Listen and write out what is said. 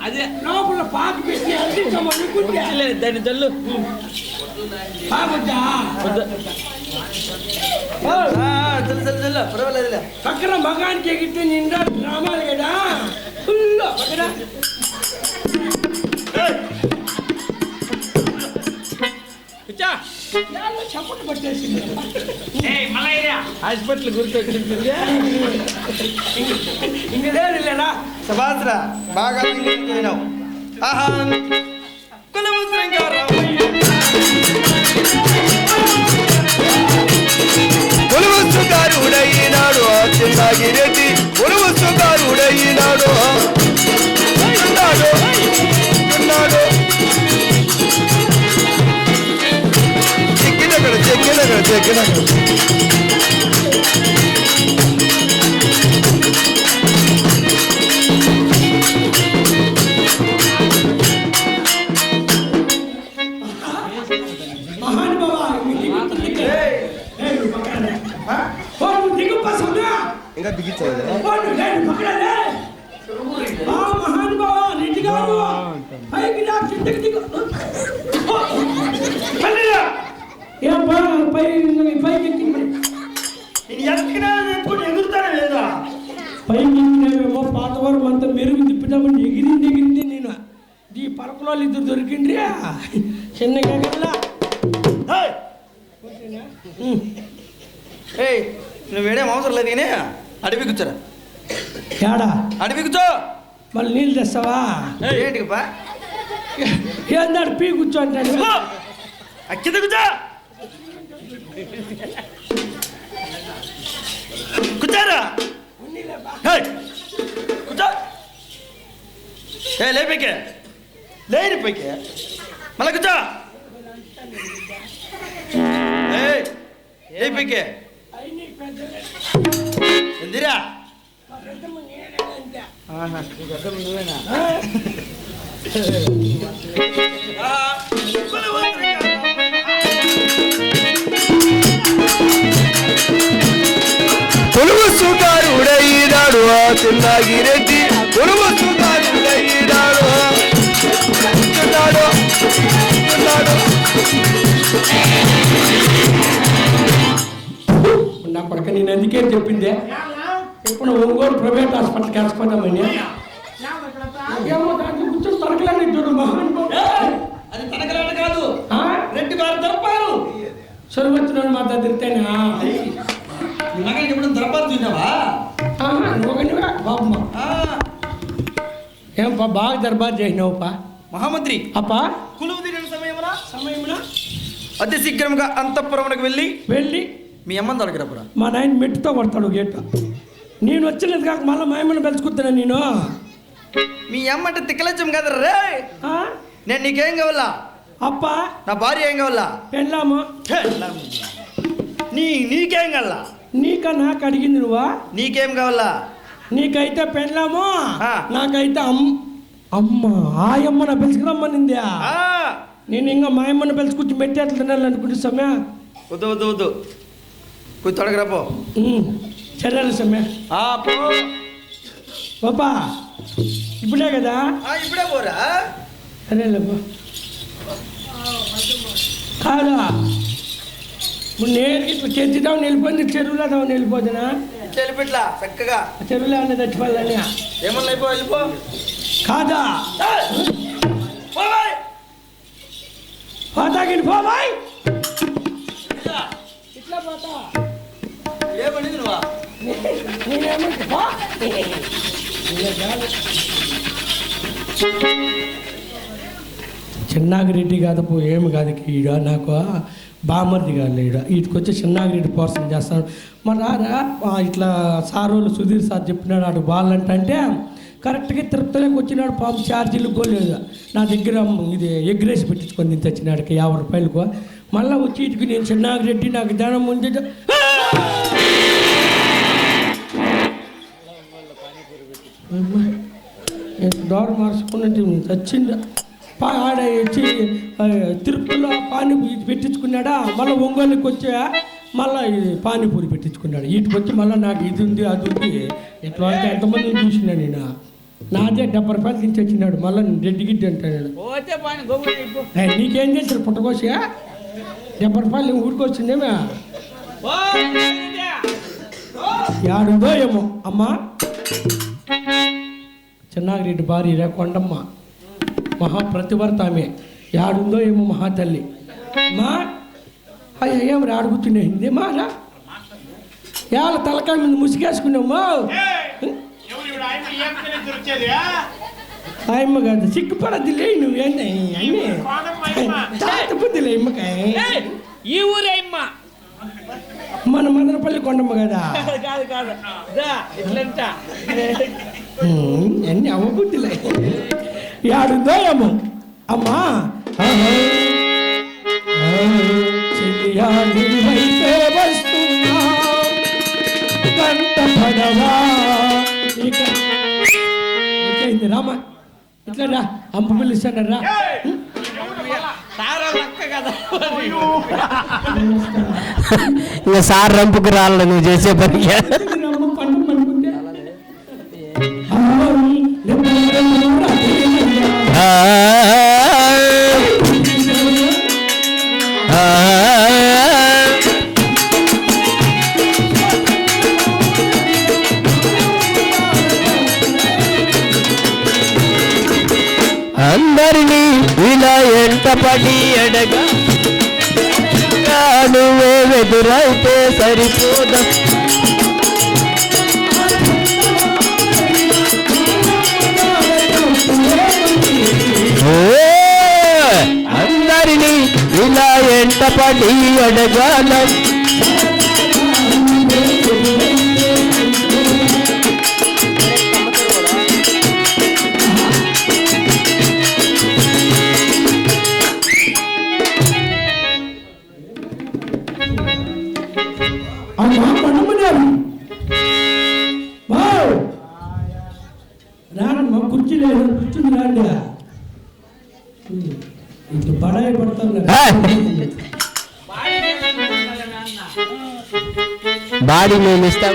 అదే లోపల పాక పెట్టి అందించమనుకుంటే లే, దాన్ని చల్లు పాకొచ్చా వద్దు. ఆ, చల్లు చల్లు చల్లు పర్వాలేదులే పక్కన మగానికి ఎగితే నిండా డ్రామాలు కదా ఫుల్ పక్కన కూర్చో. యాళ్ళు చప్పట్లు పట్టేసింది హాస్పిటల్ గుర్తొచ్చింది ఇంక లేదు లేరా సభాస్రా బాగా వినావు ఆహా కులవస్త్రంగా ఉడయినాడు చిన్నాగిరెడ్డి ఉడయినాడు ఉన్నాడు ఉన్నాడు చెక్కినక్కడ చెక్కినక్కడ చెక్కినక్కడ పైకి రా కిందకి దిగు ఓ, పైకి రా. ఏం బా, పై పైకి ఎక్కి మరి. నేను ఎక్కడ ఎత్తుకుని ఎగురుతాను లేదా పైకి ఎక్కినామేమో పాతవారం అంతా మెరుగు తిప్పినామని ఎగిరింది ఎగిరింది నేను ఈ పరకులో ఇద్దరు దొరికిండ్రి చిన్నగా కదా ఏయ్ నువ్వు వేడేం అవసరం లేదు కానీ అడవి కూర్చోరా ఏడా? అడవి కూర్చో. మళ్ళీ నీళ్ళు తెస్తావా? ఏంటి బా? ఏందాడు పీ కూర్చో అంటాడు. కింద కూర్చో! కూర్చోరా! కూర్చో! ఏ లే పైకి లేని పైకి. మళ్ళా కూర్చో. ఏ పైకి? ఎందిరా కొలువు సుతారు ఉడయినాడు ఆ చిన్నాగిరెడ్డి కొలువు సుతారు ఉడయినాడు ఉన్నాడు ఉన్నాడు నా పడక నేను అందుకే చెప్పిందే ఇప్పుడు ఒంగోలు ప్రైవేట్ హాస్పిటల్కి వేసుకున్నామని నాకేమో దాంట్లో కూర్చొని తరకలేని చూడు మహాన్ అది తనకలాట కాదు? రెడ్డి వారు దర్బారు సొరుగు వచ్చిన మా తిరితేనా నీ మగనికి ఎప్పుడు దర్బారు చూసావా? నువ్వు బాబమ్మ. ఆ, ఏం పా బాగా దర్బార్ చేసినావు పా మహామంత్రి. అప్పా? కొలువు తీరిన సమయమున సమయమున అతి శీఘ్రంగా అంతఃపురమునకు వెళ్ళి వెళ్ళి మీ అమ్మని దొరకరపురా మా నాయన మెట్టుతో కొడతాడు గేట్. నేను వచ్చలేదు కాక మళ్ళీ మా అమ్మని పెంచుకుంటున్నా నేను? మీ అమ్మ అంటే తిక్కలచ్చం కదా రే? నేను నీకేం కావాలా? అప్పా. నా భార్య ఏం కావాలా? పెళ్ళాము. నీ నీకేం కావాలా? నీక నాకు అడిగింది నువ్వా? నీకేం కావాలా? నీకైతే పెళ్ళాము. నాకైతే అమ్ అమ్మ ఆయమ్మ నా పిలుచుకురమ్మనింది ఆ, నేను ఇంకా మా అమ్మని పిలుచుకొచ్చి మెట్టేట్లు తినాలనుకుంటే సమయ. వద్దు వద్దు వద్దు. కొంచెం తొడగరాపో చర్యలు సమయ. ఆ, పో. పాపా. ఇప్పుడే కదా? ఆ, ఇప్పుడే పోరా? సరేలే పో కాదా? ఇప్పుడు నేరుగా ఇట్లా చర్చిదాం వెళ్ళిపోయింది చెరువులో దాం వెళ్ళిపోతున్నా చెలిపిట్లా చక్కగా. చెరువులో అన్న చచ్చిపోవాలని. ఏమన్నా అయిపో వెళ్ళిపో. కాదా. పోతాగిని పోవాయ్! ఇట్లా. పోతా. ఏమనింది నువ్వా? నేనేమంటే. చిన్నాగిరెడ్డి కాదు ఏమి కాదు ఈడ. నాకు బామర్ది కాదు ఈడ. వీటికి వచ్చి చిన్నాగిరెడ్డి పోర్సం చేస్తాను మరి రారా? ఇట్లా సారోళ్ళు సుధీర్ సార్ చెప్పినాడు అటు బాలంట కరెక్ట్గా తిరుపతిలోకి వచ్చినాడు పాపం ఛార్జీలు పోలేదు నా దగ్గర ఇది ఎగ్రేసి పెట్టించుకొని తెచ్చినాడు యాభై రూపాయలకు. మళ్ళీ వచ్చి ఇటుకు నేను చిన్నాగిరెడ్డి నాకు ధనం ముందు డోర్ మార్చుకున్నట్టు చచ్చిందా. పా ఆడ వచ్చి తిరుపతిలో పానీపూరి పెట్టించుకున్నాడా? మళ్ళీ ఒంగోలుకి వచ్చా? మళ్ళీ పానీపూరి పెట్టించుకున్నాడు. వీటికి వచ్చి మళ్ళీ నాకు ఇది ఉంది అది ఉంది. ఎట్లా అంటే ఎంతమందిని చూసినా నేను. నాదే డెబ్బై రూపాయలు తెచ్చి వచ్చినాడు. మళ్ళీ రెడ్డి గిడ్డి అంటాడు నీకేం. చేశారు పుట్టకోసా డెబ్బై రూపాయలు ఊరికొచ్చిందేమే ఏమో. అమ్మా చిన్నాగిరెడ్డి భార్య రే కొండమ్మ. మహాప్రతివర్త ఆమె. యాడుందో ఏమో మహాతల్లి మా? అయ్యా ఏం రాడు కూర్చునే హిందీ మా రా? యాళ్ళ తలకాయ మీద ముసిగేసుకున్నామా ఆయమ్మ కాదు సిగ్గుపడద్దు లే బుద్ధి ఏయ్, ఈ ఊరే అమ్మ మన మదనపల్లి కొండమ్మ కదా? కాదు కాదు. అన్ని అవ్వబుద్ధిలే యాడుందో ఏమో అమ్మా. వైపే వస్తున్నా. పడవా రామా ఇట్లా అమ్మ పిలుస్తాడు రా. ఇంకా సార్ రంపుకు రాళ్ళ నువ్వు చేసే పనికి. అందరినీ ఇలా ఎంత పడి అడగా నువ్వే వెదురైతే సరిపోదా? ఎంట పడి అడగాల అమ్మా పండుమన్నారు వావ్ రానమ్మా కుర్చీ లేదు కూర్చుంది రాండి ఇటు బడాయి పడతాను Body mesmo, está